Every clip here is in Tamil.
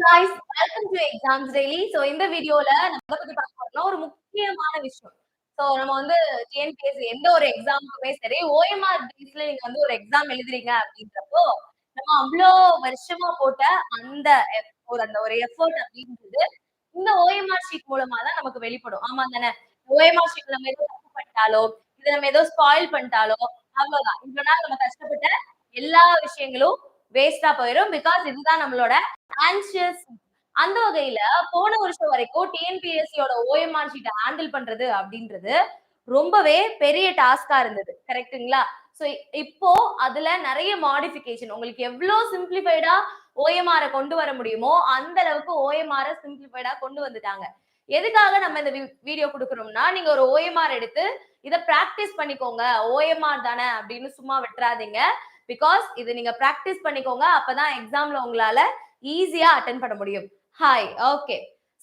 guys, welcome to Exams Daily. So இந்த வீடியோல நம்ம பத்தி பார்க்க போறோம்னா ஒரு முக்கியமான விஷயம். சோ நம்ம வந்து டிஎன்பிஎஸ்சி எந்த ஒரு எக்ஸாமுக்குமே சரி ஓஎம்ஆர் பேஸ்ல நீங்க வந்து ஒரு எக்ஸாம் எழுதுறீங்க அப்படின்றப்போ நம்ம அவ்வளோ வருஷமா போட்ட அந்த ஒரு அந்த ஒரு எஃபர்ட் அப்படின்றது இந்த ஓஎம்ஆர் ஷீட் மூலமா தான் நமக்கு வெளிப்படும் ஆமா தானே ஓஎம்ஆர் ஷீட் நம்ம ஏதோ தப்பு பண்ணிட்டாலோ இதை நம்ம ஏதோ ஸ்பாயில் பண்ணிட்டாலோ அவ்வளவுதான் இவ்வளவு நாள் நம்ம கஷ்டப்பட்ட எல்லா விஷயங்களும் வேஸ்டா போயிடும் பிகாஸ் இதுதான் நம்மளோட ஆன்சியஸ் அந்த வகையில போன வருஷம் வரைக்கும் டிஎன்பிஎஸ்சியோட ஓஎம்ஆர் ஷீட்டை ஹேண்டில் பண்றது அப்படின்றது ரொம்பவே பெரிய டாஸ்கா இருந்தது. கரெக்டுங்களா சோ இப்போ அதுல நிறைய மாடிஃபிகேஷன் உங்களுக்கு எவ்வளவு சிம்பிளிஃபைடா ஓஎம்ஆர கொண்டு வர முடியுமோ அந்த அளவுக்கு ஓஎம்ஆரை சிம்பிளிஃபைடா கொண்டு வந்துட்டாங்க. எதுக்காக நம்ம இந்த வீடியோ கொடுக்குறோம்னா நீங்க ஒரு ஓஎம்ஆர் எடுத்து இதை பிராக்டிஸ் பண்ணிக்கோங்க. ஓஎம்ஆர் தானே அப்படின்னு சும்மா விட்டுறாதீங்க. பிகாஸ் இது நீங்க பிராக்டிஸ் பண்ணிக்கோங்க அப்பதான் எக்ஸாம்ல உங்களால ஈஸியா அட்டன் பண்ண முடியும். ஹாய் ஓகே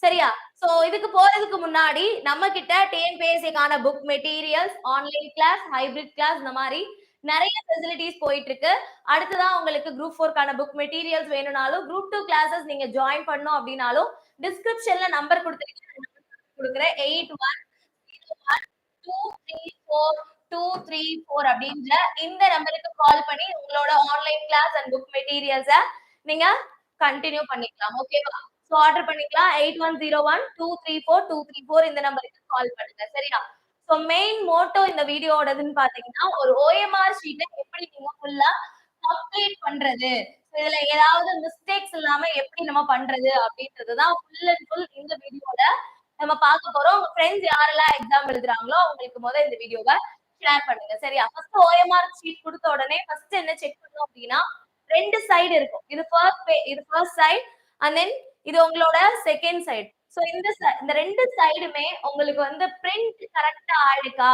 சரியா? சோ இதுக்கு போறதுக்கு முன்னாடி நம்ம கிட்ட டிஎன்பிஎஸ்சிக்கான book materials online class hybrid class இந்த மாதிரி நிறைய ஃபெசிலிட்டிஸ் போயிட்டு இருக்கு அடுத்ததான் உங்களுக்கு குரூப் ஃபோர்க்கான புக் மெட்டீரியல்ஸ் வேணும்னாலும் குரூப் டூ கிளாஸஸ் நீங்க ஜாயின் பண்ணும் அப்படின்னாலும் டிஸ்கிரிப்ஷன்ல நம்பர் கொடுத்துருக்கேன். கொடுக்குறேன் eight one one two three four two three four அப்படின்ற இந்த நம்பருக்கு கால் பண்ணி உங்களோட ஆன்லைன் கிளாஸ் அண்ட் புக் மெட்டீரியல்ஸை நீங்க கண்டினியூ பண்ணிக்கலாம். ஓகேவா ஸோ ஆர்டர் பண்ணிக்கலாம். Eight one zero one two three four two three four இந்த நம்பருக்கு கால் பண்ணுங்க. சரியா? ஸோ மெயின் மோட்டோ இந்த வீடியோடதுன்னு பாத்தீங்கன்னா ஒரு ஓஎம்ஆர் ஷீட்டை எப்படி நீங்க ஃபுல்லா கம்ப்ளீட் பண்றது? இதுல ஏதாவது மிஸ்டேக்ஸ் இல்லாம எப்படி நம்ம பண்றது அப்படின்றதுதான் ஃபுல் அண்ட் ஃபுல் இந்த வீடியோல நம்ம பார்க்க போறோம். உங்க ஃப்ரெண்ட்ஸ் யாரெல்லாம் எக்ஸாம் எழுதுறாங்களோ அவங்களுக்கு முதல் இந்த வீடியோவை ஷேர் பண்ணுங்க. சரியா? ஃபர்ஸ்ட் ஓஎம்ஆர் ஷீட் கொடுத்த உடனே ஃபர்ஸ்ட் என்ன செக் பண்ணும் அப்படின்னா ரெண்டு சைடு இருக்கும். இது ஃபர்ஸ்ட் இது ஃபர்ஸ்ட் சைடு அண்ட் தென் இது உங்களோட செகண்ட் சைடு சோ இந்த இந்த ரெண்டு சைடுமே உங்களுக்கு வந்து பிரிண்ட் கரெக்டா ஆயிடுக்கா?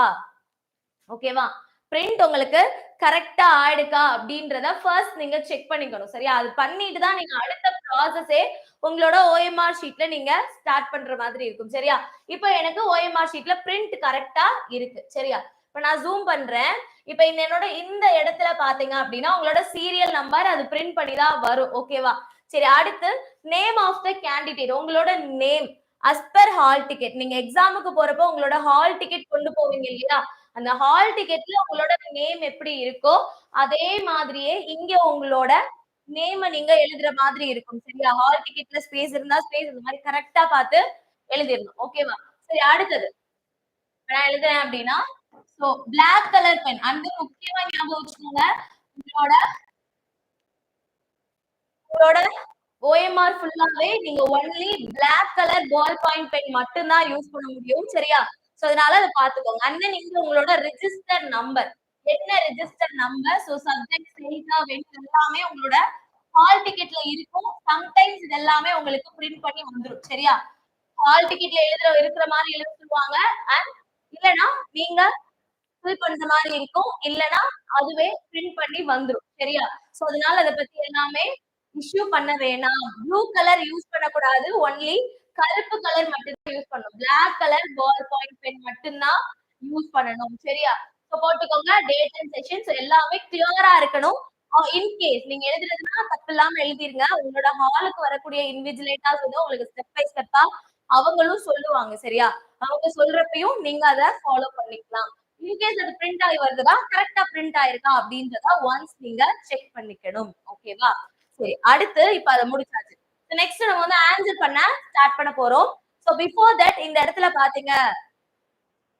ஓகேவா பிரிண்ட் உங்களுக்கு கரெக்டா ஆயிடுக்கா? அப்படின்றத ஃபர்ஸ்ட் நீங்க செக் பண்ணிக்கணும். சரியா? அது பண்ணிட்டு தான் நீங்க அடுத்த ப்ராசஸே உங்களோட ஓஎம்ஆர் ஷீட்ல நீங்க ஸ்டார்ட் பண்ற மாதிரி இருக்கும். சரியா? இப்போ எனக்கு ஓஎம்ஆர் ஷீட்ல பிரிண்ட் கரெக்டா இருக்கு. சரியா? இப்ப நான் ஜூம் பண்றேன். இப்ப இந்த என்னோட இந்த இடத்துல பாத்தீங்க அப்படின்னா உங்களோட சீரியல் நம்பர் அது பிரிண்ட் பண்ணி தான் வரும் ஓகேவா சரி அடுத்து நேம் ஆஃப் த கேண்டிடேட் உங்களோட name as per hall ticket நீங்க எக்ஸாமுக்கு போறப்போ உங்களோட ஹால் டிக்கெட் கொண்டு போவீங்க இல்லையா? அந்த ஹால் டிக்கெட்ல உங்களோட நேம் எப்படி இருக்கோ அதே மாதிரியே இங்க உங்களோட நேம நீங்க எழுதுற மாதிரி இருக்கும் சரியா? ஹால் டிக்கெட்ல ஸ்பேஸ் இருந்தா ஸ்பேஸ் இந்த மாதிரி கரெக்டா பார்த்து எழுதிடணும் ஓகேவா சரி அடுத்தது. நான் எழுதுறேன் அப்படின்னா சோ பிளாக் கலர் பென் அந்த முக்கியமா ஞாபகம் வச்சுக்கோங்க. உங்களோட உங்களோட ஓஎம்ஆர் ஃபுல்லாவே நீங்க only black colour ball point pen மட்டும்தான் யூஸ் பண்ண முடியும். சரியா? சோ அதனால அதை பாத்துக்கோங்க அண்ணன் நீங்க உங்களோட ரிஜிஸ்டர் நம்பர் என்ன ரிஜிஸ்டர் நம்பர் சோ சப்ஜெக்ட் செய்தா வென் எல்லாமே உங்களோட ஹால் டிக்கெட்ல இருக்கும். சம்டைம்ஸ் இது எல்லாமே உங்களுக்கு பிரிண்ட் பண்ணி வந்துரும். சரியா? ஹால் டிக்கெட்ல எழுதுற இருக்கிற மாதிரி எழுத சொல்லுவாங்க அண்ட் இல்லைன்னா நீங்க ஃபில் பண்ற மாதிரி இருக்கும். இல்லனா அதுவே பிரிண்ட் பண்ணி வந்துடும் சரியா? சோ அதனால அதை பத்தி எல்லாமே இஷ்யூ பண்ண வேணாம். ப்ளூ கலர் யூஸ் பண்ணக்கூடாது. ஒன்லி கருப்பு கலர் மட்டும்தான் யூஸ் பண்ணணும். Black colour ball point pen மட்டும்தான் யூஸ் பண்ணணும். சரியா? சோ போட்டுக்கோங்க. டேட் அண்ட் செஷன்ஸ் எல்லாமே கிளியரா இருக்கணும். Uh, இன்கேஸ் நீங்க எழுதுறதுன்னா தப்பு இல்லாம எழுதிருங்க. உங்களோட ஹாலுக்கு வரக்கூடிய இன்விஜிலேட்டர்ஸ் வந்து உங்களுக்கு ஸ்டெப் பை ஸ்டெப்பா அவங்களும் சொல்லுவாங்க. சரியா? அவங்க சொல்றப்பையும் நீங்க அதை ஃபாலோ பண்ணிக்கலாம். இன்கேஸ் அது பிரிண்ட் ஆகி வருதுன்னா கரெக்டா பிரிண்ட் ஆயிருக்கா? அப்படின்றத ஒன்ஸ் நீங்க செக் பண்ணிக்கணும். ஓகேவா சரி அடுத்து இப்ப அதை முடிச்சாச்சு. நெக்ஸ்ட் நம்ம வந்து ஆன்சர் பண்ண ஸ்டார்ட் பண்ண போறோம். சோ பிஃபோர் தட் இந்த இடத்துல பாத்தீங்க.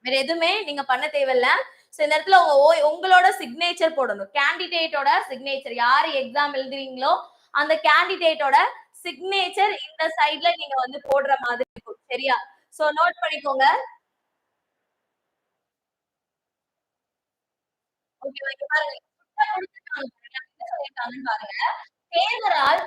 வேற எதுவுமே நீங்க பண்ண தேவையில்ல. சோ இந்த இடத்துல உங்க உங்களோட சிக்னேச்சர் போடணும். கேண்டிடேட்டோட சிக்னேச்சர் யாரு எக்ஸாம் எழுதுறீங்களோ அந்த கேண்டிடேட்டோட சிக்னேச்சர் இந்த சைடுல நீங்க வந்து போடுற மாதிரி இருக்கும். சரியா? சோ நோட் பண்ணிக்கோங்க. ஓகே இங்க பாருங்க பாருங்க. என்ன தேவரால்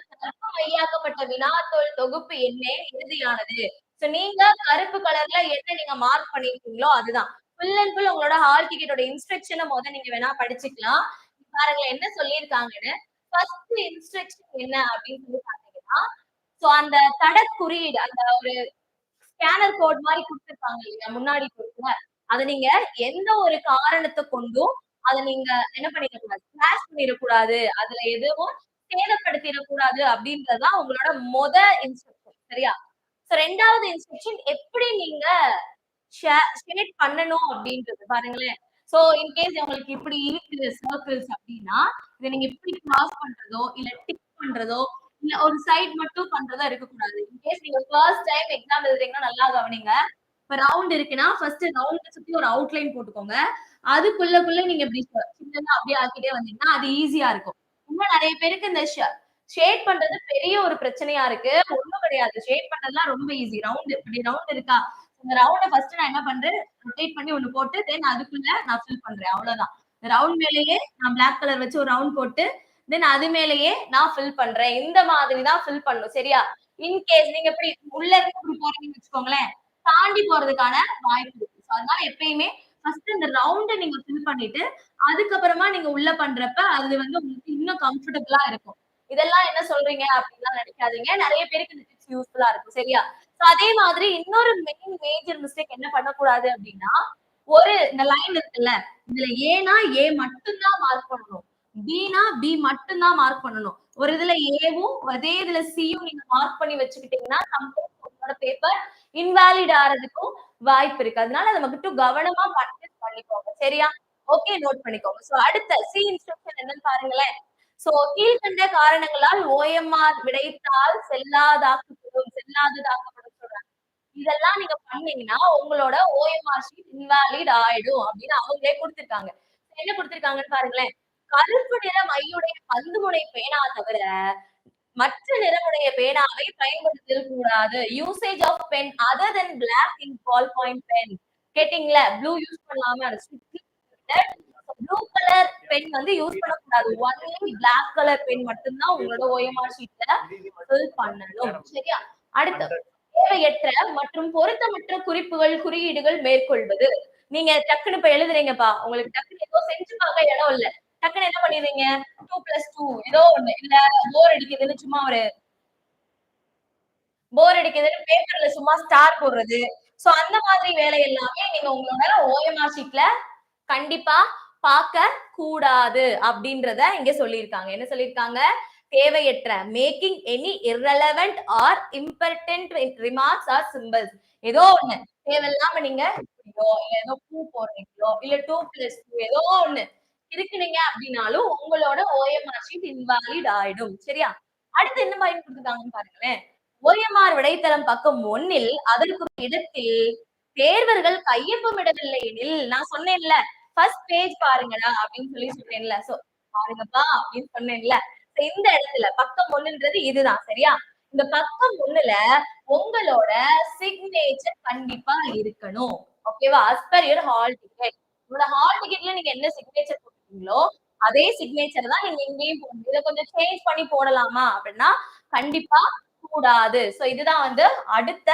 மையாக்கப்பட்ட வினாத்தோல் தொகுப்பு என்ன இறுதியானது. சோ நீங்க கருப்பு கலர்ல என்ன நீங்க மார்க் பண்ணிருக்கீங்களோ அதுதான். ஃபுல் அண்ட் ஃபுல் உங்களோட ஹால் டிக்கெட்டோட இன்ஸ்ட்ரக்ஷனை முத நீங்க வேணா படிச்சுக்கலாம். இங்க பாருங்க என்ன சொல்லியிருக்காங்கன்னு. ஃபர்ஸ்ட் இன்ஸ்ட்ரக்ஷன் என்ன அப்படின்னு சொல்லி பாத்தீங்கன்னா சோ அந்த தட குறியீடு அந்த ஒரு ஸ்கேனர் கோட் மாதிரி கொடுத்துருப்பாங்க இல்லையா முன்னாடி கொடுக்கல. அதை நீங்க எந்த ஒரு காரணத்தை கொண்டும் அதை நீங்க என்ன பண்ணிடக்கூடாது கிளாஸ் பண்ணிடக்கூடாது அதுல எதுவும் சேதப்படுத்திடக்கூடாது அப்படின்றது தான் உங்களோட மொத இன்ஸ்ட்ரக்ஷன். சரியா? ஸோ ரெண்டாவது இன்ஸ்ட்ரக்ஷன் எப்படி நீங்க ஷேர் ஷேட் பண்ணணும் அப்படின்றது பாருங்களேன். ஸோ இன்கேஸ் உங்களுக்கு இப்படி இருக்குது சர்க்கிள்ஸ் அப்படின்னா, இதை நீங்க இப்படி கிராஸ் பண்றதோ, இல்ல டிக் பண்றதோ, இல்ல ஒரு சைட் மட்டும் பண்றதோ இருக்கக்கூடாது. இன்கேஸ் நீங்க ஃபர்ஸ்ட் டைம் எக்ஸாம் எழுதுறீங்கன்னா நல்லா கவனிங்க. இப்ப ரவுண்ட் இருக்குன்னா, ஃபர்ஸ்ட் ரவுண்ட சுத்தி ஒரு அவுட்லைன் போட்டுக்கோங்க. அதுக்குள்ளக்குள்ள நீங்க இப்படி சின்னதா அப்படியே ஆக்கிட்டே வந்தீங்கன்னா, அது ஈஸியா இருக்கும். இன்னும் நிறைய பேருக்கு இந்த ஷேட் பண்றது பெரிய ஒரு பிரச்சனையா இருக்கு. ஒண்ணும் கிடையாது. ஷேட் பண்றதுலாம் ரொம்ப ஈஸி. ரவுண்ட் இப்படி ரவுண்ட் இருக்கா? இந்த ரவுண்ட ஃபர்ஸ்ட் நான் என்ன பண்றேன், ரொட்டேட் பண்ணி ஒண்ணு போட்டு, தென் அதுக்குள்ள நான் ஃபில் பண்றேன். அவ்வளவுதான். ரவுண்ட் மேலேயே நான் பிளாக் கலர் வச்சு ஒரு ரவுண்ட் போட்டு, தென் அது மேலேயே நான் ஃபில் பண்றேன். இந்த மாதிரி தான் ஃபில் பண்ணும் சரியா? இன்கேஸ் நீங்க இப்படி உள்ள இருந்து இப்படி போறீங்கன்னு வச்சுக்கோங்களேன், தாண்டி போறதுக்கான வாய்ப்பு இருக்கு. ஸோ அதனால எப்பயுமே ஃபர்ஸ்ட் இந்த ரவுண்ட நீங்க ஃபில் பண்ணிட்டு, அதுக்கப்புறமா நீங்க உள்ள பண்றப்ப அது வந்து உங்களுக்கு இன்னும் கம்ஃபர்டபுளா இருக்கும். இதெல்லாம் என்ன சொல்றீங்க அப்படின்லாம் நினைக்காதீங்க. நிறைய பேருக்கு இந்த டிப்ஸ் யூஸ்ஃபுல்லா இருக்கும். சரியா? ஸோ அதே மாதிரி இன்னொரு மெயின் மேஜர் மிஸ்டேக் என்ன பண்ணக்கூடாது அப்படின்னா, ஒரு இந்த லைன் இருக்குல்ல, இதுல ஏனா ஏ மட்டும் தான் மார்க் பண்ணணும். பினா பி மட்டும் தான் மார்க் பண்ணணும். ஒரு இதுல ஏவும், அதே இதுல சியும் நீங்க மார்க் பண்ணி வச்சுக்கிட்டீங்கன்னா, சம்டைம்ஸ் உங்களோட பேப்பர் இன்வாலிட் ஆறதுக்கும் வாய்ப்பு இருக்கு. அதனால அதை மட்டும் கவனமா பர்ச்சேஸ் பண்ணிக்கோங்க. சரியா? ஓகே நோட் பண்ணிக்கோங்க. சோ அடுத்த சி இன்ஸ்ட்ரக்ஷன் என்னன்னு பாருங்களேன். சோ கீழ்கண்ட காரணங்களால் ஓஎம்ஆர் விடைத்தால் செல்லாதாக்கப்படும் செல்லாததாக்கப்படும் சொல்றாங்க. இதெல்லாம் நீங்க பண்ணீங்கன்னா, உங்களோட ஓஎம்ஆர் ஷீட் இன்வாலிட் ஆயிடும் அப்படின்னு அவங்களே கொடுத்திருக்காங்க என்ன குடுத்திருக்காங்கன்னு பாருங்களேன். கருப்பு நிற மையுடைய பந்து முனை பேனா தவிர, மற்ற நிறமுடைய பேனாவை பயன்படுத்தல் கூடாது. Usage of pen other than black in ball point pen. கேட்டீங்களா? ப்ளூ யூஸ் பண்ணாம ப்ளூ கலர் பென் வந்து யூஸ் பண்ணக்கூடாது. ஒன்லி பிளாக் கலர் பென் மட்டும்தான் உங்களோட ஓஎம்ஆர் ஷீட்ல ஃபில் பண்ணணும். சரியா? அடுத்து தேவையற்ற மற்றும் பொருத்தமற்ற குறிப்புகள், குறியீடுகள் மேற்கொள்வது. நீங்க டக்குனு இப்ப எழுதுறீங்கப்பா. உங்களுக்கு டக்குன்னு ஏதோ செஞ்சு பார்க்க இடம் இல்ல. டக்குன்னு என்ன பண்ணிடுறீங்க? 2+2 ஏதோ ஒண்ணு. இல்ல போர் அடிக்குதுன்னு சும்மா ஒரு போர் அடிக்குதுன்னு பேப்பர்ல சும்மா ஸ்டார் போடுறது. சோ அந்த மாதிரி வேலை எல்லாமே நீங்க உங்களோட ஓஎம்ஆர் ஷீட்ல கண்டிப்பா பார்க்க கூடாது அப்படின்றத இங்க சொல்லியிருக்காங்க. என்ன சொல்லியிருக்காங்க? தேவையற்ற making any irrelevant or important remarks or symbols ஏதோ ஒண்ணு தேவையில்லாம நீங்க இல்ல ஏதோ பூ போடுறீங்களோ இல்ல 2+2 ஏதோ ஒண்ணு இருக்குனீங்க அப்படின்னாலும் உங்களோட ஓஎம்ஆர் ஷீட் இன்வாலிட் ஆயிடும். சரியா? அடுத்து என்ன மாதிரி கொடுத்துருக்காங்கன்னு பாருங்களேன். ஓஎம்ஆர் விடைத்தளம் பக்கம் ஒன்னில் அதற்கு இடத்தில் தேர்வர்கள் கையொப்பமிடவில்லை எனில் நான் சொன்னேன்ல ஃபர்ஸ்ட் பேஜ் பாருங்கடா அப்படின்னு சொல்லி சொன்னேன்ல. சோ பாருங்கப்பா அப்படின்னு சொன்னேன்ல. இந்த இடத்துல பக்கம் ஒண்ணுன்றது இதுதான். சரியா? இந்த பக்கம் ஒண்ணுல உங்களோட சிக்னேச்சர் கண்டிப்பா இருக்கணும். ஓகேவா? As per per hall ticket. உங்களோட ஹால் டிக்கெட்ல நீங்க என்ன சிக்னேச்சர் போட்டீங்களோ, அதே சிக்னேச்சர் தான் நீங்க இங்கேயும் போடணும். இதை கொஞ்சம் சேஞ்ச் பண்ணி போடலாமா அப்படின்னா, கண்டிப்பா கூடாது. சோ இதுதான் வந்து அடுத்த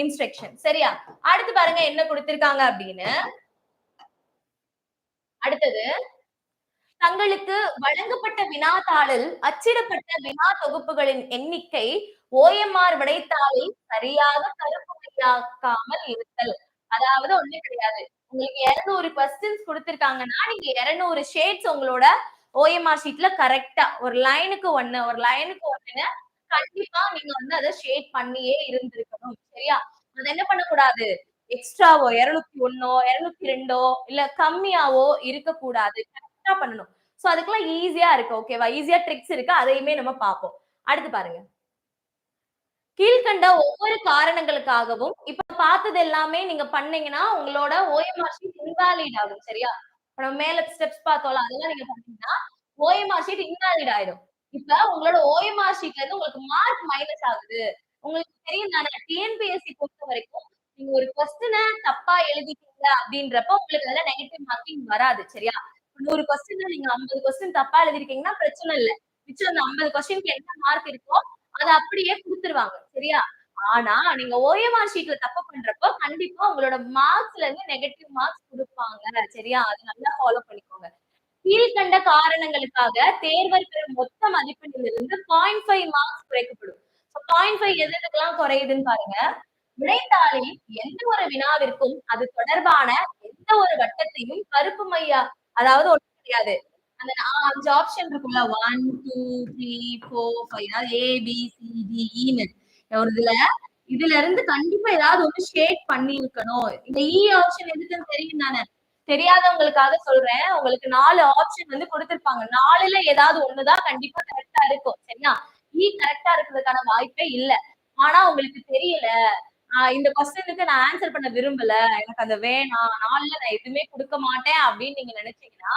இன்ஸ்ட்ரக்ஷன். சரியா? அடுத்து பாருங்க என்ன குடுத்திருக்காங்க அப்படின்னு. அடுத்தது தங்களுக்கு வழங்கப்பட்ட வினாத்தாளில் அச்சிடப்பட்ட வினா தொகுப்புகளின் எண்ணிக்கை ஓஎம்ஆர் விடைத்தாளில் சரியாக கருப்புமையாக்காமல் இருத்தல். அதாவது ஒண்ணு கிடையாது. உங்களுக்கு 200 கொஸ்டின்ஸ் கொடுத்துருக்காங்கன்னா நீங்க 200 ஷேட்ஸ் உங்களோட ஓஎம்ஆர் ஷீட்ல கரெக்டா ஒரு லைனுக்கு ஒண்ணு ஒரு லைனுக்கு ஒண்ணுன்னு கண்டிப்பா நீங்க வந்து அத ஷேட் பண்ணியே இருந்திருக்கணும். சரியா? அத என்ன பண்ணக்கூடாது? எக்ஸ்ட்ராவோ 201ஓ 202ஓ இல்ல கம்மியாவோ இருக்கக்கூடாது. கரெக்டா பண்ணணும். சோ அதுக்கெல்லாம் ஈஸியா இருக்கு. ஓகேவா? ஈஸியா ட்ரிக்ஸ் இருக்கு. அதையுமே நம்ம பார்ப்போம். அடுத்து பாருங்க. கீழ்க்கண்ட ஒவ்வொரு காரணங்களுக்காகவும் இப்ப பார்த்தது எல்லாமே நீங்க பண்ணீங்கன்னா, உங்களோட ஓஎம்ஆர் ஷீட் இன்வாலிட் ஆகும். சரியா? இப்ப நம்ம மேல ஸ்டெப்ஸ் பார்த்தோம்ல, அதெல்லாம் நீங்க பண்ணீங்கன்னா, ஓஎம்ஆர் ஷீட் இன்வாலிட் ஆயிடும். இப்ப உங்களோட ஓஎம்ஆர் ஷீட்ல இருந்து உங்களுக்கு மார்க் மைனஸ் ஆகுது. உங்களுக்கு தெரியும் தானே டிஎன்பிஎஸ்சி பொறுத்த வரைக்கும் நீங்க ஒரு கொஸ்டின தப்பா எழுதிட்டீங்க அப்படின்றப்ப உங்களுக்கு அதுல நெகட்டிவ் மார்க்கிங் வராது. சரியா? நூறு கொஸ்டின் நீங்க 50 கொஸ்டின் தப்பா எழுதிருக்கீங்கன்னா பிரச்சனை இல்லை மிச்சம் அந்த 50 கொஸ்டினுக்கு என்ன மார்க் இருக்கோ, அத அப்படியே கொடுத்துருவாங்க சரியா? ஆனா நீங்க ஓஎம்ஆர் ஷீட்ல தப்பு பண்றப்போ கண்டிப்பா உங்களோட மார்க்ஸ்ல இருந்து நெகட்டிவ் மார்க்ஸ் குடுப்பாங்க. சரியா? அத நல்லா ஃபாலோ பண்ணிக்கோங்க. கீழ்கண்ட காரணங்களுக்காக தேர்வர் பெறும் மொத்த மதிப்பெண்ணிலிருந்து 0.5 மார்க்ஸ் குறைக்கப்படும். பாயிண்ட் ஃபைவ் எது எதுக்கெல்லாம் குறையுதுன்னு பாருங்க. விடைத்தாளில் எந்த ஒரு வினாவிற்கும் அது தொடர்பான எந்த ஒரு வட்டத்தையும் கருப்பு மையா அதாவது ஒண்ணும் கிடையாது. அந்த அஞ்சு ஆப்ஷன் இருக்கும்ல one two three four five ஏதாவது ஏ, பி, சி, டி, இன்னு ஒரு இதுல இதுல இருந்து கண்டிப்பா ஏதாவது ஒண்ணு ஷேட் பண்ணியிருக்கணும். இந்த e இ ஆப்ஷன் எதுக்குன்னு தெரியும் தானே? தெரியாதவங்களுக்காக சொல்றேன். உங்களுக்கு நாலு ஆப்ஷன் வந்து கொடுத்திருப்பாங்க நாலுல ஏதாவது ஒண்ணு தான் கண்டிப்பா கரெக்டா இருக்கும். சரியா? E இ கரெக்டா இருக்கிறதுக்கான வாய்ப்பே இல்ல. ஆனா உங்களுக்கு தெரியல. இந்த கொஸ்டினுக்கு நான் ஆன்சர் பண்ண விரும்பல. எனக்கு அது வேணாம். நாலுல நான் எதுவுமே கொடுக்க மாட்டேன் அப்படின்னு நீங்க நினைச்சீங்கன்னா,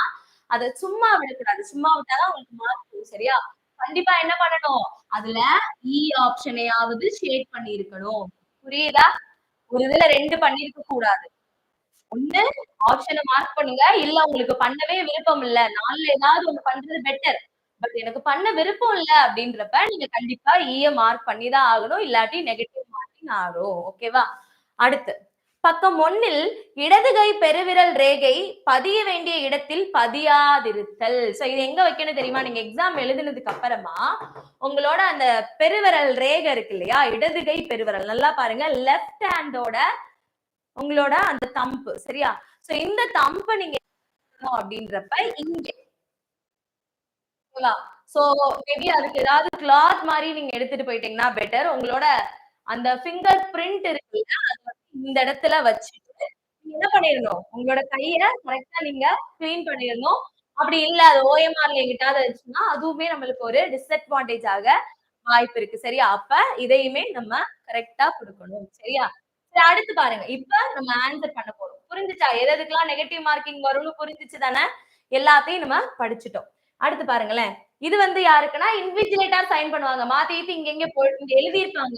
அதை சும்மா விடக்கூடாது. சும்மா விட்டாதான் உங்களுக்கு மார்க் வரும். சரியா? கண்டிப்பா என்ன பண்ணணும்? அதுல இ ஆப்ஷனையாவது ஷேட் பண்ணியிருக்கணும். புரியுதா? ஒரு இதுல ரெண்டு பண்ணிருக்க கூடாது. ஒண்ணு ஆப்ஷனை மார்க் பண்ணுங்க. இல்ல உங்களுக்கு பண்ணவே விருப்பம் இல்ல. நாலுல ஏதாவது ஒண்ணு பண்றது பெட்டர். பட் எனக்கு பண்ண விருப்பம் இல்ல அப்படின்றப்ப நீங்க கண்டிப்பா e இய மார்க் பண்ணி தான் ஆகணும். இல்லாட்டி நெகட்டிவ் மார்க்கிங் ஆகும். ஓகேவா? அடுத்து. பக்கம் ஒன்னில் இடது கை பெருவிரல் ரேகை பதிய வேண்டிய இடத்தில் பதியாதிருத்தல். சோ இது எங்க வைக்கணும் தெரியுமா? நீங்க எக்ஸாம் எழுதினதுக்கு அப்புறமா உங்களோட அந்த பெருவிரல் ரேகை இருக்கு இல்லையா? இடது கை பெருவிரல். நல்லா பாருங்க. லெஃப்ட் ஹேண்டோட உங்களோட அந்த தம்ப் சரியா? சோ இந்த தம்பு நீங்க அப்படின்றப்ப இங்கே சோ மேபி அதுக்கு ஏதாவது கிளாத் மாதிரி நீங்க எடுத்துட்டு போயிட்டீங்கன்னா பெட்டர். உங்களோட அந்த ஃபிங்கர் பிரிண்ட் இருக்குல்ல, அது இந்த இடத்துல வச்சுட்டு நீங்க என்ன பண்ணிருந்தோம் உங்களோட கைய கரெக்டா நீங்க கிளீன் பண்ணிருந்தோம் அப்படி இல்ல அது ஓஎம்ஆர்ல எங்கிட்டாவது இருந்துச்சுன்னா, அதுவுமே நம்மளுக்கு ஒரு டிஸ்அட்வான்டேஜ் ஆக வாய்ப்பு இருக்கு. சரியா? அப்ப இதையுமே நம்ம கரெக்டா கொடுக்கணும் சரியா? சரி அடுத்து பாருங்க. இப்ப நம்ம ஆன்சர் பண்ண போறோம். புரிஞ்சுச்சா? எது எதுக்கெல்லாம் நெகட்டிவ் மார்க்கிங் வரும்னு புரிஞ்சுச்சு தானே? எல்லாத்தையும் நம்ம படிச்சுட்டோம். அடுத்து பாருங்களேன். இது வந்து யாருக்குன்னா இன்விஜிலேட்டர் சைன் பண்ணுவாங்க. மாத்தி இங்க இங்க போ இங்க எழுதியிருப்பாங்க.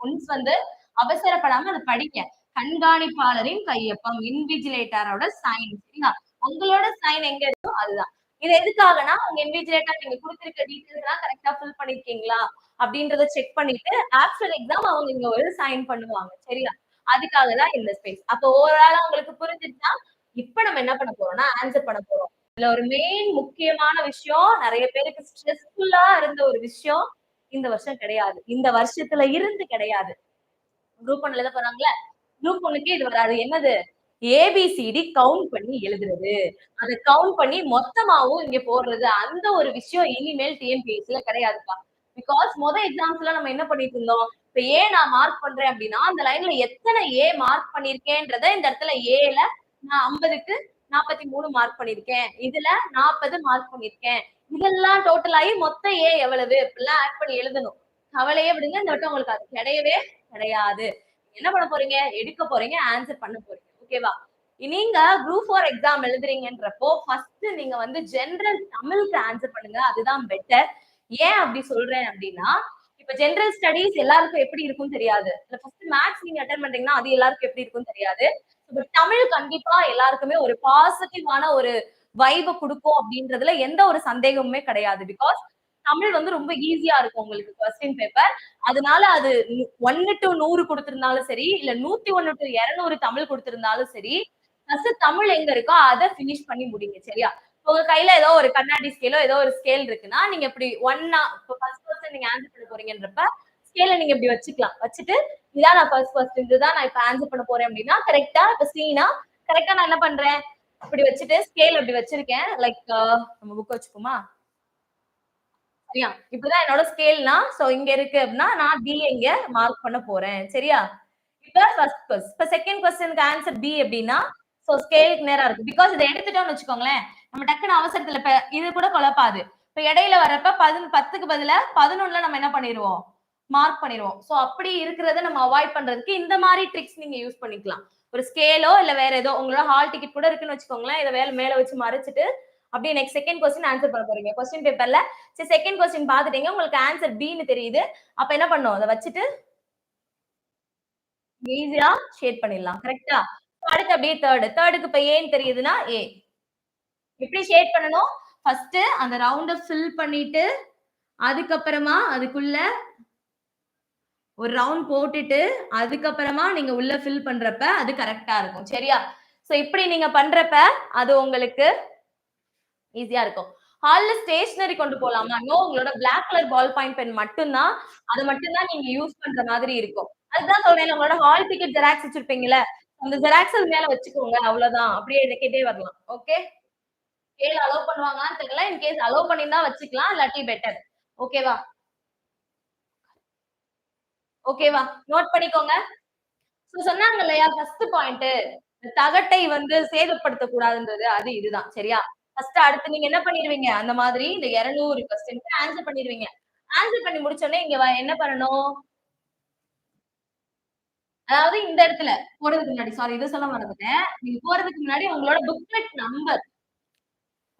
ஒன்ஸ் வந்து அவசரப்படாம அதை படிங்க. கண்காணிப்பாளரின் கையொப்பம். இன்விஜிலேட்டரோட சைன். சரிங்களா உங்களோட சைன் எங்க இருக்கோ அதுதான். இது எதுக்காகன்னா, உங்க இன்விஜிலேட்டர் நீங்க குடுத்திருக்க டீட்டெயில்ஸ் எல்லாம் கரெக்டா ஃபில் பண்ணிருக்கீங்களா அப்படின்றத செக் பண்ணிட்டு ஆஃப்டர் எக்ஸாம் அவங்க இங்க ஒரு சைன் பண்ணுவாங்க. சரியா? அதுக்காக தான் இந்த ஸ்பேஸ். அப்போ ஓவராலா உங்களுக்கு புரிஞ்சிருச்சா? இப்ப நம்ம என்ன பண்ண போறோம்னா, ஆன்சர் பண்ண போறோம். இதுல ஒரு மெயின் முக்கியமான விஷயம், நிறைய பேருக்கு ஸ்ட்ரெஸ்ஃபுல்லா இருந்த ஒரு விஷயம் இந்த வருஷம் கிடையாது. இந்த வருஷத்துல இருந்து கிடையாது. குரூப் ஒன்ல எழுத போறாங்கல்ல, குரூப் ஒன்னுக்கே இது வராது. என்னது? ஏபிசிடி கவுண்ட் பண்ணி எழுதுறது. அத கவுண்ட் பண்ணி மொத்தமாவும் இங்க போடுறது. அந்த ஒரு விஷயம் இனிமேல் டிஎன்பிஎஸ்சில கிடையாதுப்பா. பிகாஸ் மொத எக்ஸாம்ஸ்ல நம்ம என்ன பண்ணிட்டு இருந்தோம்? இப்ப ஏ நான் மார்க் பண்றேன் அப்படின்னா, அந்த லைன்ல எத்தனை ஏ மார்க் பண்ணிருக்கேன்றத இந்த இடத்துல ஏல நான் 50க்கு 43 மார்க் பண்ணிருக்கேன் இதுல 40 மார்க் பண்ணிருக்கேன் இதெல்லாம் டோட்டல் ஆகி மொத்த ஏ எவ்வளவு? இப்படிலாம் ஆட் பண்ணி எழுதணும். கவலையே விடுங்க. இந்த வட்டம் உங்களுக்கு அது கிடையவே கிடையாது. என்ன பண்ண போறீங்க? எடுக்க போறீங்க. ஆன்சர் பண்ண போறீங்க. ஓகேவா? நீங்க குரூப் ஃபார் எக்ஸாம் எழுதுறீங்கன்றப்போ, ஃபர்ஸ்ட் நீங்க வந்து ஜெனரல் தமிழ்க்கு ஆன்சர் பண்ணுங்க. அதுதான் பெட்டர். ஏன் அப்படி சொல்றேன் அப்படின்னா, இப்ப ஜெனரல் ஸ்டடீஸ் எல்லாருக்கும் எப்படி இருக்கும்னு தெரியாது. இல்ல ஃபர்ஸ்ட் மேத்ஸ் நீங்க அட்டன் பண்றீங்கன்னா, அது எல்லாருக்கும் எப்படி இருக்கும்னு தெரியாது. பட் தமிழ் கண்டிப்பா எல்லாருக்குமே ஒரு பாசிட்டிவான ஒரு வைப குடுக்கும் அப்படின்றதுல எந்த ஒரு சந்தேகமுமே கிடையாது. பிகாஸ் தமிழ் வந்து ரொம்ப ஈஸியா இருக்கும் உங்களுக்கு கொஸ்டின் பேப்பர். அதனால அது ஒன்னு டு நூறு கொடுத்திருந்தாலும் சரி, இல்ல 101 டூ 200 தமிழ் கொடுத்திருந்தாலும் சரி, ஃபர்ஸ்ட் தமிழ் எங்க இருக்கோ அதை பினிஷ் பண்ணி முடிங்க. சரியா? உங்க கையில ஏதோ ஒரு கண்ணாடி ஸ்கேலோ, ஏதோ ஒரு ஸ்கேல் இருக்குன்னா, நீங்க இப்படி ஒன்னா இப்போ ஃபர்ஸ்ட் பர்சன் நீங்க ஆன்சர் பண்ண போறீங்கன்றப்ப, ஸ்கேல நீங்க இப்படி வச்சுக்கலாம். வச்சுட்டு, இதான் நான் ஃபர்ஸ்ட் ஃபர்ஸ்ட் இதுதான் நான் இப்ப ஆன்சர் பண்ண போறேன் அப்படின்னா, கரெக்டா இப்ப சீனா, கரெக்டா நான் என்ன பண்றேன்? இப்படி வச்சுட்டு ஸ்கேல் அப்படி வச்சிருக்கேன். லைக் நம்ம புக் வச்சுப்போமா? சரியா? இப்படிதான் என்னோட ஸ்கேல்னா, சோ இங்க இருக்கு அப்படின்னா, நான் பி இங்க மார்க் பண்ண போறேன். சரியா? இப்ப ஃபர்ஸ்ட் இப்ப செகண்ட் கொஸ்டினுக்கு ஆன்சர் பி அப்படின்னா, சோ ஸ்கேலுக்கு நேரா இருக்கு. பிகாஸ் இத எடுத்துட்டோம்னு வச்சுக்கோங்களேன், நம்ம டக்குன்னு அவசரத்துல இப்ப இது கூட குழப்பாது. இப்ப இடையில வரப்ப 10 10க்கு பதிலா 11ல நம்ம என்ன பண்ணிடுவோம் மார்க் பண்ணிடுவோம் சோ அப்படி இருக்கிறத நம்ம அவாய்ட் பண்றதுக்கு இந்த மாதிரி ட்ரிக்ஸ் நீங்க யூஸ் பண்ணிக்கலாம். ஒரு ஸ்கேலோ இல்ல வேற ஏதோ உங்களோட ஹால் டிக்கெட் கூட இருக்குன்னு வச்சுக்கோங்களேன். இத வேலை மேல வச்சு மறைச்சிட்டு, அப்படியே நெக்ஸ்ட் செகண்ட் கொஸ்டின் ஆன்சர் பண்ண போறீங்க. கொஸ்டின் பேப்பர்ல சரி செகண்ட் கொஸ்டின் பார்த்துட்டீங்க. உங்களுக்கு ஆன்சர் பின்னு தெரியுது. அப்ப என்ன பண்ணும் அதை வச்சுட்டு ஈஸியா ஷேட் பண்ணிடலாம். கரெக்டா அடுத்து அப்படியே தேர்ட். தேர்டுக்கு இப்ப ஏன்னு தெரியுதுன்னா, ஏ. எப்படி ஷேட் பண்ணணும்? ஃபர்ஸ்ட் அந்த ரவுண்ட ஃபில் பண்ணிட்டு, அதுக்கப்புறமா அதுக்குள்ள ஒரு ரவுண்ட் போட்டுட்டு, அதுக்கப்புறமா நீங்க உள்ள ஃபில் பண்றப்ப அது கரெக்டா இருக்கும். சரியா? சோ இப்படி நீங்க பண்றப்ப, அது உங்களுக்கு ஈஸியா இருக்கும். ஹால்ல ஸ்டேஷனரி கொண்டு போலாமா? நோ. உங்களோட black colour ball point pen மட்டும் தான். அத மட்டும் தான் நீங்க யூஸ் பண்ற மாதிரி இருக்கும். அதுதான் சொல்றேன் உங்களோட ஹால் டிக்கெட் ஜெராக்ஸ் வச்சிருப்பீங்கல்ல, அந்த ஜெராக்ஸ் அது மேல வச்சுக்கோங்க. அவ்வளவுதான். அப்படியே கேட்டே வரலாம். ஓகே? கேள் அலோவ் பண்ணுவாங்களான்னு தெரியல. இன் கேஸ் அலோவ் பண்ணிருந்தா வச்சுக்கலாம். இல்லாட்டி பெட்டர். ஓகேவா? ஓகேவா? நோட் பண்ணிக்கோங்க. ஸோ சொன்னாங்க இல்லையா? ஃபர்ஸ்ட் பாயிண்ட் தகட்டை வந்து சேதப்படுத்த கூடாதுன்றது அது இதுதான். சரியா? ஃபர்ஸ்ட் அடுத்து நீங்க என்ன பண்ணிருவீங்க? அந்த மாதிரி இந்த இருநூறு கொஸ்டின் ஆன்சர் பண்ணிடுவீங்க ஆன்சர் பண்ணி முடிச்சோடனே இங்க என்ன பண்ணணும்? அதாவது இந்த இடத்துல போறதுக்கு முன்னாடி சாரி இது சொல்ல மறந்துட்டேன். நீங்க போறதுக்கு முன்னாடி உங்களோட புக்லெட் நம்பர்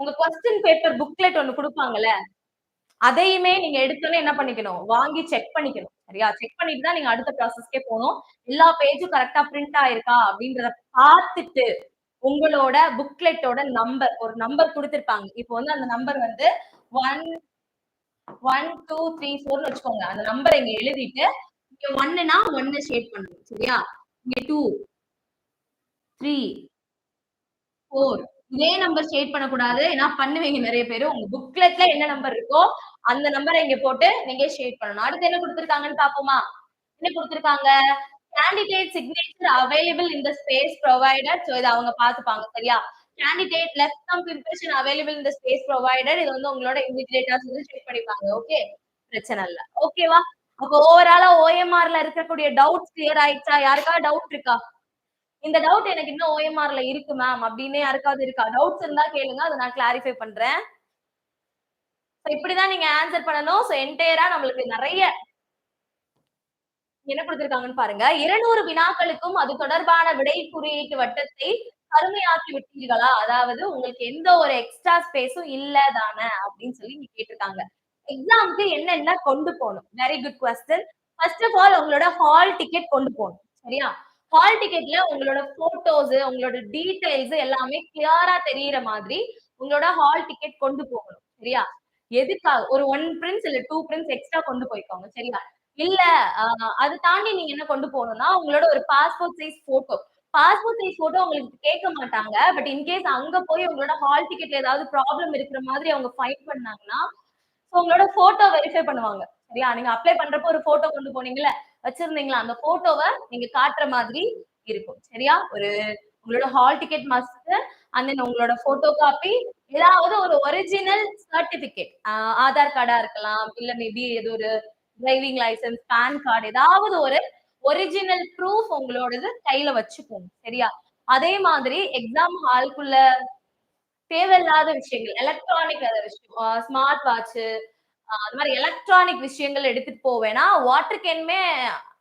உங்க கொஸ்டின் பேப்பர் புக்லெட் ஒண்ணு குடுப்பாங்கல்ல. அதையுமே நீங்க எடுத்தோன்னே என்ன பண்ணிக்கணும்? வாங்கி செக் பண்ணிக்கணும். சரியா? செக் பண்ணிட்டு தான் நீங்க அடுத்த ப்ராசஸ்க்கே போகணும் எல்லா பேஜும் கரெக்டா பிரிண்ட் ஆயிருக்கா அப்படின்றத பார்த்துட்டு, உங்களோட புக்லெட்டோட நம்பர் ஒரு நம்பர் கொடுத்திருப்பாங்க இப்போ வந்து அந்த நம்பர் வந்து 1 1, 2, 3, 4ன்னு வச்சுக்கோங்க. அந்த நம்பரை இங்க எழுதிட்டு, இங்க 1ன்னா 1 ஷேட் பண்ணணும். சரியா? இங்க 2 3 4 இதே நம்பர் ஷேட் பண்ணக்கூடாது. ஏன்னா பண்ணுவீங்க நிறைய பேரு. உங்க புக்லெட்ல என்ன நம்பர் இருக்கோ, அந்த நம்பரை இங்க போட்டு நீங்க ஷேட் பண்ணணும். அடுத்து என்ன கொடுத்துருக்காங்கன்னு பாப்போமா? என்ன கொடுத்துருக்காங்க candidate signature available in space provider so இதை அவங்க பாத்துப்பாங்க. சரியா? Candidate left thumb impression available இந்த ஸ்பேஸ் ப்ரொவைடர் இது வந்து உங்களோட இன்விஜிலேட்டர்ஸ் வந்து செக் பண்ணிப்பாங்க. ஓகே. பிரச்சனை இல்ல. ஓகேவா? அப்போ ஓவராலா ஓஎம்ஆர்ல இருக்கக்கூடிய டவுட்ஸ் கிளியர் ஆயிடுச்சா? யாருக்காவது டவுட் இருக்கா? இந்த டவுட் எனக்கு இன்னும் ஓஎம்ஆர்ல இருக்கு மேம் அப்படின்னு யாருக்காவது இருக்கா? டவுட்ஸ் இருந்தா கேளுங்க. அதை நான் கிளாரிஃபை பண்றேன். இப்படிதான் நீங்க ஆன்சர் பண்ணணும். சோ என்டையரா நம்மளுக்கு நிறைய என்ன கொடுத்திருக்காங்கன்னு பாருங்க. 200 வினாக்களுக்கும் அது தொடர்பான விடை குறியீட்டு வட்டத்தை கருமையாக்கி விட்டீர்களா? அதாவது உங்களுக்கு எந்த ஒரு எக்ஸ்ட்ரா ஸ்பேஸும் இல்ல தானே அப்படின்னு சொல்லி நீங்க கேட்டிருக்காங்க. எக்ஸாம்க்கு என்னென்ன கொண்டு போகணும் very good question. First of all உங்களோட ஹால் டிக்கெட் கொண்டு போகணும் சரியா? ஹால் டிக்கெட்ல உங்களோட போட்டோஸ், உங்களோட டீடைல்ஸ் எல்லாமே கிளியரா தெரியற மாதிரி உங்களோட ஹால் டிக்கெட் கொண்டு போகணும். சரியா? எதுக்காக ஒரு ஒன் பிரிண்ட்ஸ் இல்ல டூ பிரிண்ட்ஸ் எக்ஸ்ட்ரா கொண்டு போய்க்கோங்க. சரியா? இல்ல அது தாண்டி நீங்க என்ன கொண்டு போகணும்னா உங்களோட ஒரு passport size photo. Passport size photo உங்களுக்கு கேட்க மாட்டாங்க. பட் இன்கேஸ் அங்க போய் உங்களோட ஹால் டிக்கெட்ல ஏதாவது ப்ராப்ளம் இருக்கிற மாதிரி அவங்க ஃபைன் பண்ணாங்கன்னா, சோ உங்களோட போட்டோ வெரிஃபை பண்ணுவாங்க. சரியா? நீங்க அப்ளை பண்றப்போ ஒரு போட்டோ கொண்டு போனீங்கல்ல, வச்சிருந்தீங்களா? அந்த போட்டோவை நீங்க காட்டுற மாதிரி இருக்கும். சரியா? ஒரு உங்களோட hall ticket must and then உங்களோட போட்டோ காப்பி ஏதாவது ஒரு ஒரிஜினல் சர்டிபிகேட் ஆதார் கார்டா இருக்கலாம். இல்ல மேபி ஏதோ ஒரு டிரைவிங் லைசென்ஸ், பேன் கார்டு ஏதாவது ஒரு ஒரிஜினல் ப்ரூஃப் உங்களோடது கையில வச்சுக்கோங்க. சரியா? அதே மாதிரி எக்ஸாம் ஹால்க்குள்ள தேவையில்லாத விஷயங்கள் எலக்ட்ரானிக் விஷயம் ஸ்மார்ட் வாட்ச் அது மாதிரி எலக்ட்ரானிக் விஷயங்கள் எடுத்துட்டு போவேன்னா வாட்டர் கேன்மே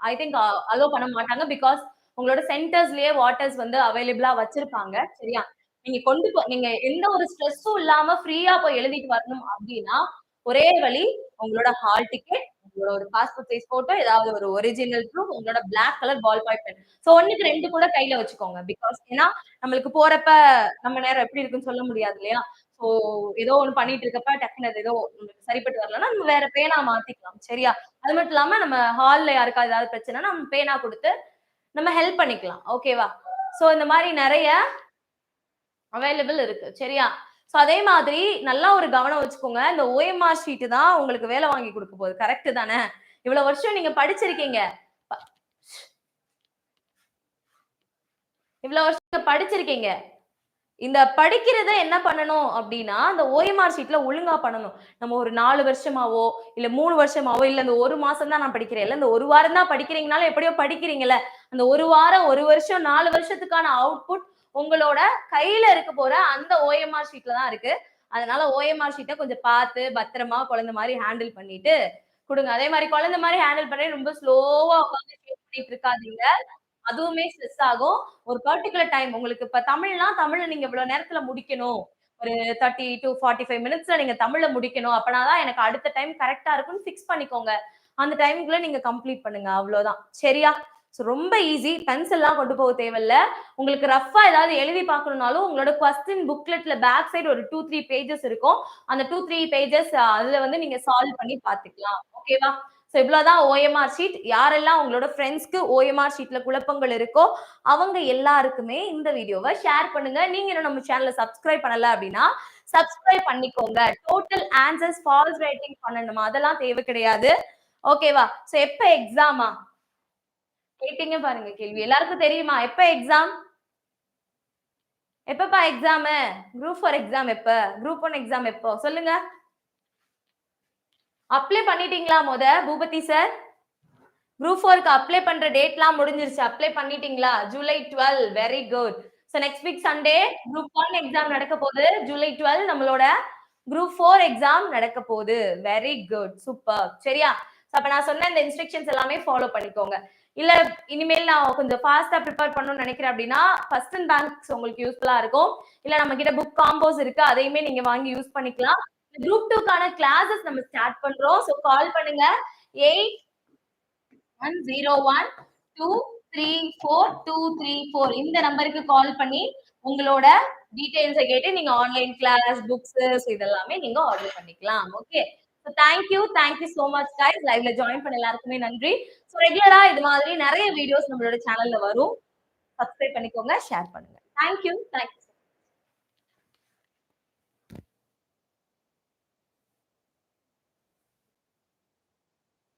ஐ திங்க் அலோவ் பண்ண மாட்டாங்க. பிகாஸ் உங்களோட சென்டர்ஸ்லயே வாட்டர்ஸ் வந்து அவைலபிளா வச்சிருப்பாங்க. சரியா? நீங்க கொண்டு போ நீங்க எந்த ஒரு ஸ்ட்ரெஸ்ஸும் இல்லாம ஃப்ரீயா போய் எழுதிட்டு வரணும் அப்படின்னா ஒரே வழி உங்களோட ஹால் டிக்கெட், உங்களோட ஒரு பாஸ்போர்ட் சைஸ் போட்டோ, ஏதாவது ஒரு ஒரிஜினல் ப்ரூஃப், உங்களோட black colour ball point pen. So 1க்கு 2 கூட கையில வச்சுக்கோங்க. பிகாஸ் ஏன்னா நம்மளுக்கு போறப்ப நம்ம நேரம் எப்படி இருக்குன்னு சொல்ல முடியாது இல்லையா? சோ ஏதோ ஒண்ணு பண்ணிட்டு இருக்கப்ப டக்குனு அது ஏதோ உங்களுக்கு சரிப்பட்டு வரலன்னா, நம்ம வேற பேனா மாத்திக்கலாம். சரியா? அது மட்டும் இல்லாம நம்ம ஹால்ல யாருக்காவது ஏதாவது பிரச்சனைனா, நம்ம பேனா குடுத்து நம்ம ஹெல்ப் பண்ணிக்கலாம். ஓகேவா? சோ இந்த மாதிரி நிறைய அவைலபிள் இருக்கு. சரியா? சோ அதே மாதிரி நல்லா ஒரு கவனம் வச்சுக்கோங்க. இந்த ஓஎம்ஆர் ஷீட் தான் உங்களுக்கு வேலை வாங்கி கொடுக்க போகுது. கரெக்ட் தானே? இவ்வளவு வருஷம் நீங்க படிச்சிருக்கீங்க. இவ்வளவு வருஷம் படிச்சிருக்கீங்க. இந்த படிக்கிறத என்ன பண்ணணும் அப்படின்னா அந்த ஓஎம்ஆர் ஷீட்ல ஒழுங்கா பண்ணணும். நம்ம ஒரு நாலு வருஷமாவோ, இல்ல மூணு வருஷமாவோ, இல்ல இந்த ஒரு மாசம் தான் நான் படிக்கிறேன். இல்ல இந்த ஒரு வாரம் தான் படிக்கிறீங்கனாலும் எப்படியோ படிக்கிறீங்கல்ல. அந்த ஒரு வாரம், ஒரு வருஷம், நாலு வருஷத்துக்கான அவுட்புட் உங்களோட கையில இருக்க போற அந்த ஓஎம்ஆர் ஷீட்ல தான் இருக்கு. அதனால ஓஎம்ஆர் ஷீட்டை கொஞ்சம் பார்த்து பத்திரமா குழந்தை மாதிரி ஹேண்டில் பண்ணிட்டு கொடுங்க அதே மாதிரி குழந்தை மாதிரி ஹேண்டில் பண்ணி ரொம்ப ஸ்லோவா உட்காந்து பண்ணிட்டு இருக்காதீங்க. அதுவுமே ஸ்ட்ரெஸ் ஆகும். ஒரு பர்டிகுலர் டைம் உங்களுக்கு இப்ப தமிழ்னா, தமிழ்ல நீங்க இவ்வளவு நேரத்துல முடிக்கணும். ஒரு 30 டூ 45 மினிட்ஸ்ல நீங்க தமிழ்ல முடிக்கணும். அப்பனாதான் எனக்கு அடுத்த டைம் கரெக்டா இருக்கும்னு ஃபிக்ஸ் பண்ணிக்கோங்க. அந்த டைமுக்குள்ள நீங்க கம்ப்ளீட் பண்ணுங்க. அவ்வளோதான். சரியா? ஸோ ரொம்ப ஈஸி. பென்சில்லாம் கொண்டு போக தேவையில்ல. உங்களுக்கு ரஃப்பா ஏதாவது எழுதி பார்க்கணும்னாலும், உங்களோட கொஸ்டின் புக்லெட்ல பேக் சைடு ஒரு 2, 3 பேஜஸ் இருக்கும். அந்த 2, 3 பேஜஸ் அதுல வந்து நீங்க சால்வ் பண்ணி பார்த்துக்கலாம். ஓகேவா? ஸோ இவ்வளோதான் ஓஎம்ஆர் ஷீட். யாரெல்லாம் உங்களோட ஃப்ரெண்ட்ஸ்க்கு ஓஎம்ஆர் ஷீட்ல குழப்பங்கள் இருக்கோ, அவங்க எல்லாருக்குமே இந்த வீடியோவ ஷேர் பண்ணுங்க. நீங்கள் இன்னும் நம்ம சேனல சப்ஸ்கிரைப் பண்ணல அப்படின்னா சப்ஸ்கிரைப் பண்ணிக்கோங்க. டோட்டல் ஆன்சர்ஸ் ஃபால்ஸ் ரைட்டிங் பண்ணணுமா? அதெல்லாம் தேவை கிடையாது. ஓகேவா? ஸோ எப்போ எக்ஸாமா? கேட்டீங்க பாருங்க கேள்வி. எல்லாருக்கும் தெரியுமா? எப்ப எக்ஸாம்? எப்பப்பா எக்ஸாம் குரூப் ஃபோர் எக்ஸாம் எப்ப? குரூப் ஒன் எக்ஸாம் எப்போ? சொல்லுங்க. அப்ளை பண்ணிட்டீங்களா முத? பூபதி சார் குரூப் ஃபோருக்கு அப்ளை பண்ற டேட்லாம் முடிஞ்சிருச்சு. அப்ளை பண்ணிட்டீங்களா? July twelve very good so next week Sunday group one exam நடக்க போகுது. ஜூலை டுவெல் நம்மளோட குரூப் ஃபோர் எக்ஸாம் நடக்க போகுது. வெரி குட் சூப்பர் சரியா? அப்ப நான் சொன்ன இந்த இன்ஸ்ட்ரக்ஷன்ஸ் எல்லாமே ஃபாலோ பண்ணிக்கோங்க. இல்ல இனிமேல் நான் கொஞ்சம் ஃபாஸ்டா ப்ரிப்பேர் பண்ணணும்னு நினைக்கிறேன் அப்படின்னா ஃபர்ஸ்ட் அண்ட் பேங்க்ஸ் உங்களுக்கு யூஸ்ஃபுல்லா இருக்கும். இல்ல நம்ம கிட்ட புக் காம்போஸ் இருக்கு அதையுமே நீங்க வாங்கி யூஸ் பண்ணிக்கலாம். குரூப் டூக்கான கிளாஸஸ் நம்ம ஸ்டார்ட் பண்றோம். ஸோ கால் பண்ணுங்க. Eight one zero one two three four two three four இந்த நம்பருக்கு கால் பண்ணி உங்களோட டீடைல்ஸை கேட்டு நீங்க ஆன்லைன் கிளாஸ் புக்ஸ் இதெல்லாமே நீங்க ஆர்டர் பண்ணிக்கலாம். Okay so thank you thank you so much guys லைவ்ல ஜாயின் பண்ண எல்லாருக்குமே நன்றி. ஸோ ரெகுலரா இது மாதிரி நிறைய வீடியோஸ் நம்மளோட சேனல்ல வரும். சப்ஸ்கிரைப் பண்ணிக்கோங்க ஷேர் பண்ணுங்க. Thank you thank you